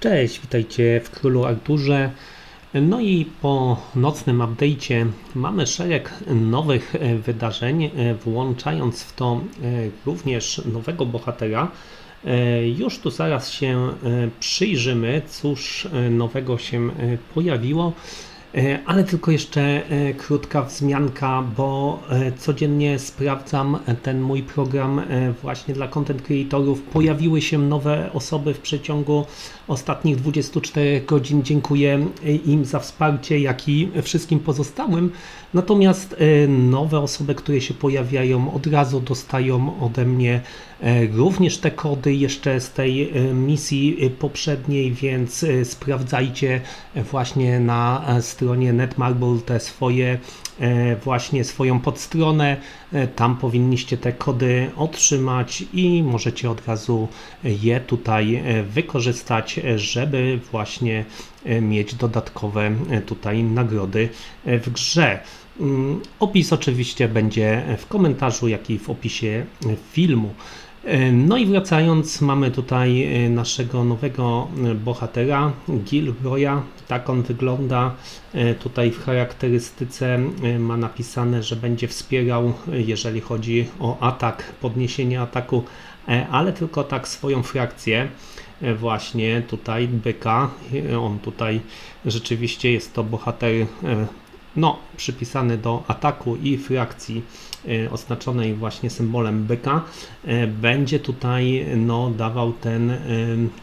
Cześć, witajcie w Królu Arturze. No i po nocnym update'cie mamy szereg nowych e, wydarzeń, e, włączając w to e, również nowego bohatera. Już tu zaraz się przyjrzymy, cóż nowego się pojawiło. E, ale tylko jeszcze e, krótka wzmianka, bo e, codziennie sprawdzam ten mój program właśnie dla content creatorów. Pojawiły się nowe osoby w przeciągu ostatnich 24 godzin. Dziękuję im za wsparcie, jak i wszystkim pozostałym. Natomiast nowe osoby, które się pojawiają, od razu dostają ode mnie również te kody jeszcze z tej misji poprzedniej, więc sprawdzajcie właśnie na stronie Netmarble te swoje e, właśnie swoją podstronę. E, tam powinniście te kody otrzymać i możecie od razu je tutaj e, wykorzystać, żeby właśnie mieć dodatkowe tutaj nagrody w grze. Mm, opis oczywiście będzie w komentarzu, jak i w opisie filmu. No i wracając, mamy tutaj e, naszego nowego e, bohatera, Gilroya. Tak on wygląda. E, tutaj w charakterystyce ma napisane, że będzie wspierał, jeżeli chodzi o atak, podniesienie ataku, ale tylko tak swoją frakcję właśnie tutaj byka. On tutaj rzeczywiście jest to bohater no, przypisany do ataku i frakcji e, oznaczonej właśnie symbolem byka, e, będzie tutaj no, dawał ten e,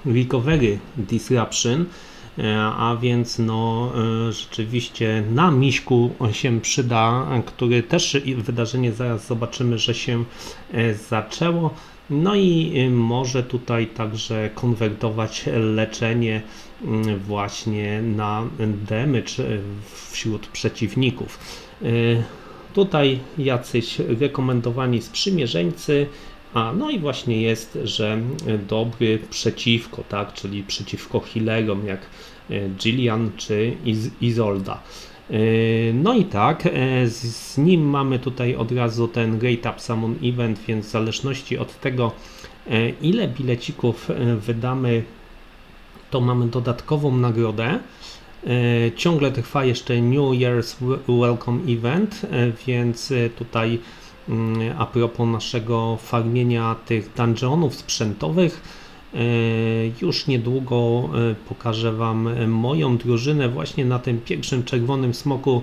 recovery disruption, a więc no rzeczywiście na miśku się przyda, który też wydarzenie zaraz zobaczymy, że się zaczęło. No i może tutaj także konwertować leczenie Mm, właśnie na damage wśród przeciwników. Y, tutaj jacyś rekomendowani sprzymierzeńcy, a no i właśnie jest, że dobry przeciwko, tak, czyli przeciwko healerom jak Gillian czy Iz Izolda. Y, no i tak, y, z nim mamy tutaj od razu ten Great Up Summon Event, więc w zależności od tego, ile bilecików wydamy to mamy dodatkową nagrodę. E, ciągle trwa jeszcze New Year's Welcome Event, e, więc e, tutaj mm, a propos naszego farmienia tych dungeonów sprzętowych, już niedługo pokażę Wam moją drużynę właśnie na tym pierwszym czerwonym smoku,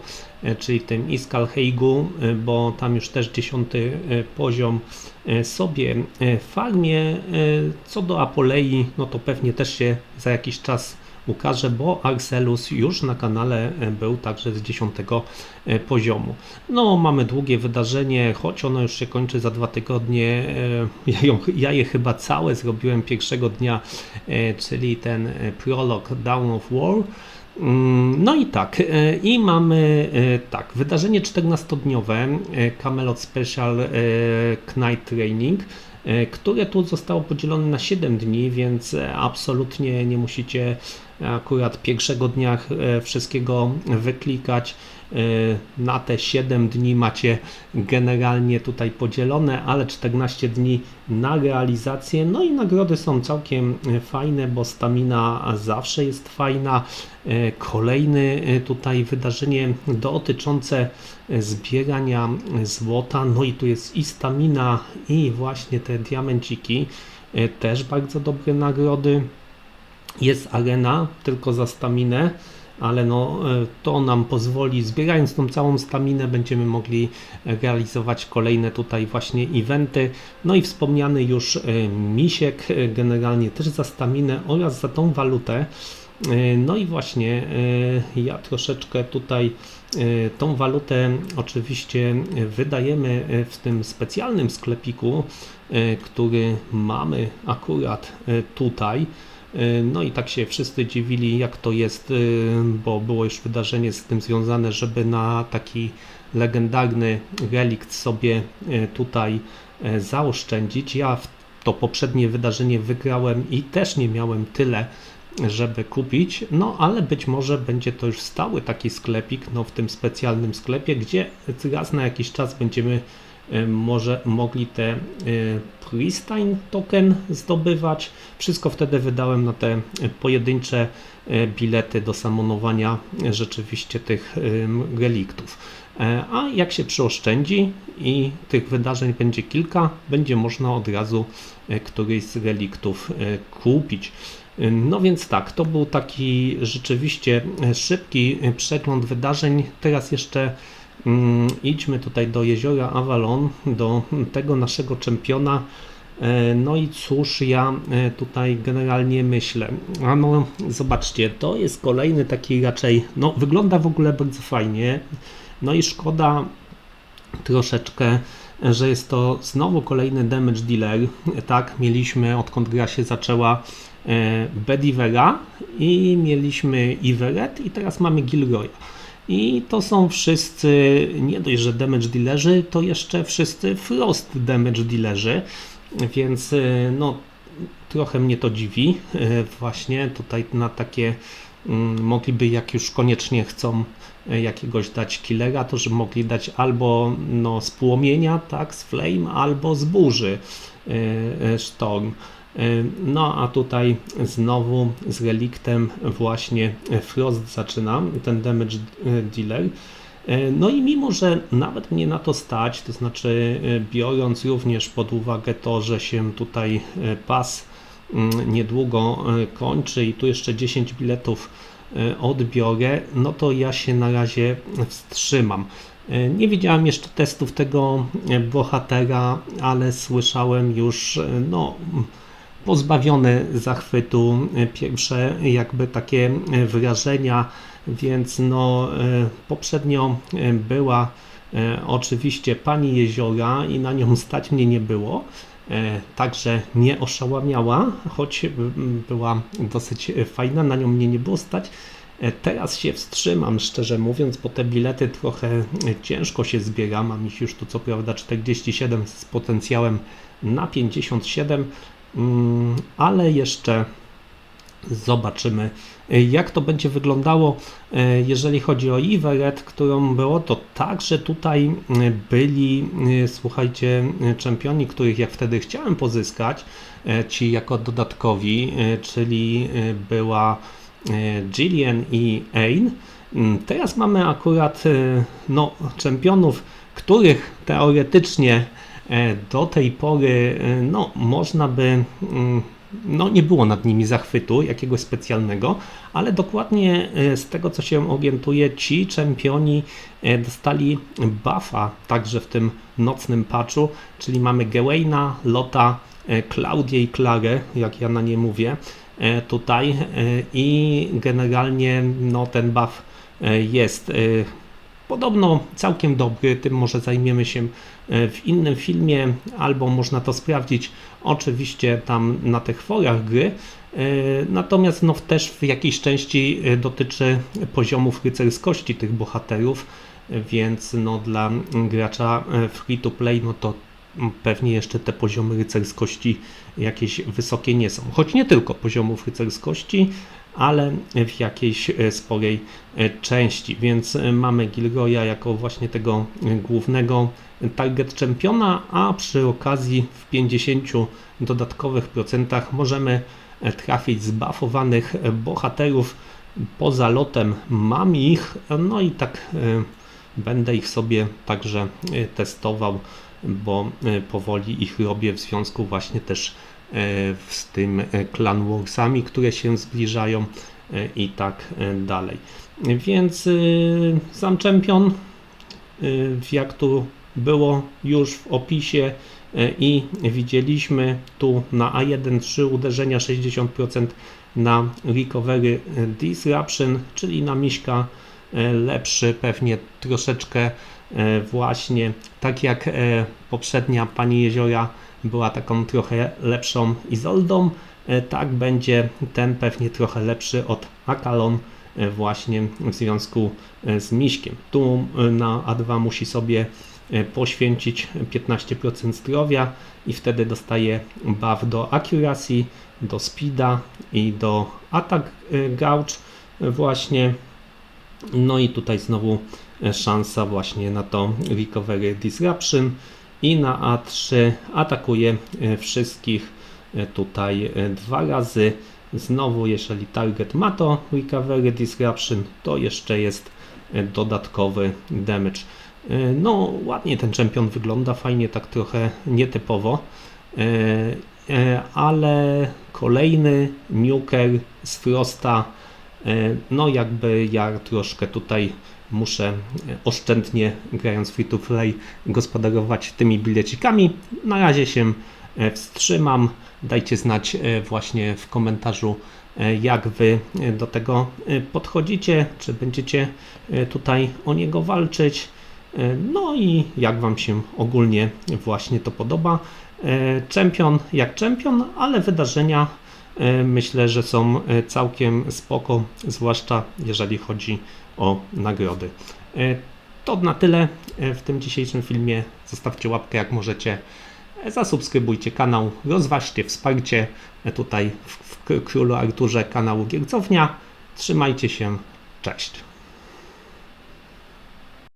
czyli tym Iskal Heigu, bo tam już też dziesiąty poziom sobie farmię. Co do Apolei, no to pewnie też się za jakiś czas ukaże, bo Arcelus już na kanale był także z 10 poziomu. No, mamy długie wydarzenie, choć ono już się kończy za dwa tygodnie. Ja, ją, ja je chyba całe zrobiłem pierwszego dnia, czyli ten prolog Down of War. Mm, no i tak, i mamy tak, wydarzenie 14-dniowe, Camelot Special Knight Training. E, które tu zostało podzielone na 7 dni, więc e, absolutnie nie musicie akurat pierwszego dnia e, wszystkiego wyklikać. Na te 7 dni macie generalnie tutaj podzielone, ale 14 dni na realizację. No i nagrody są całkiem fajne, bo stamina zawsze jest fajna. Kolejny tutaj wydarzenie dotyczące zbierania złota. No i tu jest i stamina, i właśnie te diamenciki. E, też bardzo dobre nagrody. Jest arena tylko za staminę, ale no, e, to nam pozwoli, zbierając tą całą staminę, będziemy mogli realizować kolejne tutaj właśnie eventy. No i wspomniany już e, misiek, generalnie też za staminę oraz za tą walutę. No i właśnie ja troszeczkę tutaj E, tą walutę oczywiście wydajemy w tym specjalnym sklepiku, e, który mamy akurat e, tutaj. No i tak się wszyscy dziwili, jak to jest, bo było już wydarzenie z tym związane, żeby na taki legendarny relikt sobie tutaj zaoszczędzić. Ja to poprzednie wydarzenie wygrałem i też nie miałem tyle żeby kupić, no ale być może będzie to już stały taki sklepik, no w tym specjalnym sklepie, gdzie raz na jakiś czas będziemy może mogli te Pristine token zdobywać. Wszystko wtedy wydałem na te pojedyncze bilety do samonowania rzeczywiście tych reliktów. A jak się przyoszczędzi i tych wydarzeń będzie kilka, będzie można od razu któryś z reliktów kupić. No więc tak, to był taki rzeczywiście szybki przegląd wydarzeń. Teraz jeszcze idźmy tutaj do jeziora Avalon, do tego naszego czempiona. E, no i cóż ja e, tutaj generalnie myślę? A no zobaczcie, to jest kolejny taki raczej, no wygląda w ogóle bardzo fajnie. No i szkoda troszeczkę, że jest to znowu kolejny damage dealer. Tak, mieliśmy odkąd gra się zaczęła E, Bedivera i mieliśmy Iveret i teraz mamy Gilroya. I to są wszyscy, nie dość, że damage dealerzy, to jeszcze wszyscy frost damage dealerzy, więc e, no trochę mnie to dziwi e, właśnie tutaj na takie mm, mogliby jak już koniecznie chcą jakiegoś dać killera, to że mogli dać albo no, z płomienia, tak, z flame, albo z burzy Storm. E, no a tutaj znowu z reliktem właśnie Frost zaczyna, ten damage e, dealer. E, no i mimo, że nawet mnie na to stać, to znaczy biorąc również pod uwagę to, że się tutaj pas mm, niedługo kończy i tu jeszcze 10 biletów odbiorę, no to ja się na razie wstrzymam. Nie widziałem jeszcze testów tego bohatera, ale słyszałem już no, pozbawione zachwytu e, pierwsze jakby takie e, wrażenia, więc no e, poprzednio była oczywiście pani jeziora i na nią stać mnie nie było. Także nie oszałamiała, choć była dosyć fajna, na nią mnie nie było stać. Teraz się wstrzymam, szczerze mówiąc, bo te bilety trochę ciężko się zbiera. Mam ich już tu co prawda 47 z potencjałem na 57, Mm, ale jeszcze zobaczymy, jak to będzie wyglądało, e, jeżeli chodzi o Iveret, którą było, to także tutaj e, byli, e, słuchajcie, czempioni, których jak wtedy chciałem pozyskać, ci jako dodatkowi, czyli była Jillian i Ain. Mm, teraz mamy akurat no, czempionów, których teoretycznie do tej pory e, no, można by mm, no, nie było nad nimi zachwytu jakiegoś specjalnego, ale dokładnie e, z tego co się orientuję, ci czempioni dostali buffa także w tym nocnym patchu, czyli mamy Gawaina, Lota, Klaudię i Klarę, jak ja na nie mówię tutaj i generalnie no, ten buff jest Podobno całkiem dobry, tym może zajmiemy się e, w innym filmie, albo można to sprawdzić oczywiście tam na tych forach gry. E, natomiast no, też w jakiejś części e, dotyczy poziomów rycerskości tych bohaterów, więc no, dla gracza free to play no to pewnie jeszcze te poziomy rycerskości jakieś wysokie nie są. Choć nie tylko poziomów rycerskości, ale w jakiejś e, sporej e, części. Więc e, mamy Gilroya jako właśnie tego głównego target czempiona, a przy okazji w 50 dodatkowych procentach możemy trafić zbafowanych bohaterów. Poza lotem mam ich, no i tak będę ich sobie także testował, bo powoli ich robię w związku właśnie też z tym e, Clan Warsami, które się zbliżają e, i tak dalej. Więc sam Champion, jak tu było już w opisie i widzieliśmy tu na A1 3 uderzenia 60% na Recovery Disruption, czyli na miśka lepszy, pewnie troszeczkę właśnie tak jak poprzednia Pani Jeziora była taką trochę lepszą Izoldą, e, tak będzie ten pewnie trochę lepszy od Akalon e, właśnie w związku e, z Miśkiem. Tu na A2 musi sobie poświęcić 15% zdrowia i wtedy dostaje buff do accuracy, do speeda i do attack gauge właśnie. No i tutaj znowu szansa właśnie na to recovery disruption i na A3 atakuje e, wszystkich e, tutaj e, dwa razy. Znowu, jeżeli target ma to Recovery Disruption, to jeszcze jest dodatkowy damage. No, ładnie ten czempion wygląda, fajnie, tak trochę nietypowo, ale kolejny nuker z Frosta, no jakby ja troszkę tutaj muszę e, oszczędnie, grając free to play, gospodarować tymi bilecikami. Na razie się e, wstrzymam. Dajcie znać e, właśnie w komentarzu, jak wy do tego podchodzicie, czy będziecie tutaj o niego walczyć. No i jak Wam się ogólnie właśnie to podoba. Czempion jak czempion, ale wydarzenia myślę, że są e, całkiem spoko, zwłaszcza jeżeli chodzi o nagrody. E, To na tyle e, w tym dzisiejszym filmie. Zostawcie łapkę jak możecie. E, Zasubskrybujcie kanał, rozważcie wsparcie e, tutaj w, w Królu Arturze kanału Giercownia. Trzymajcie się, cześć.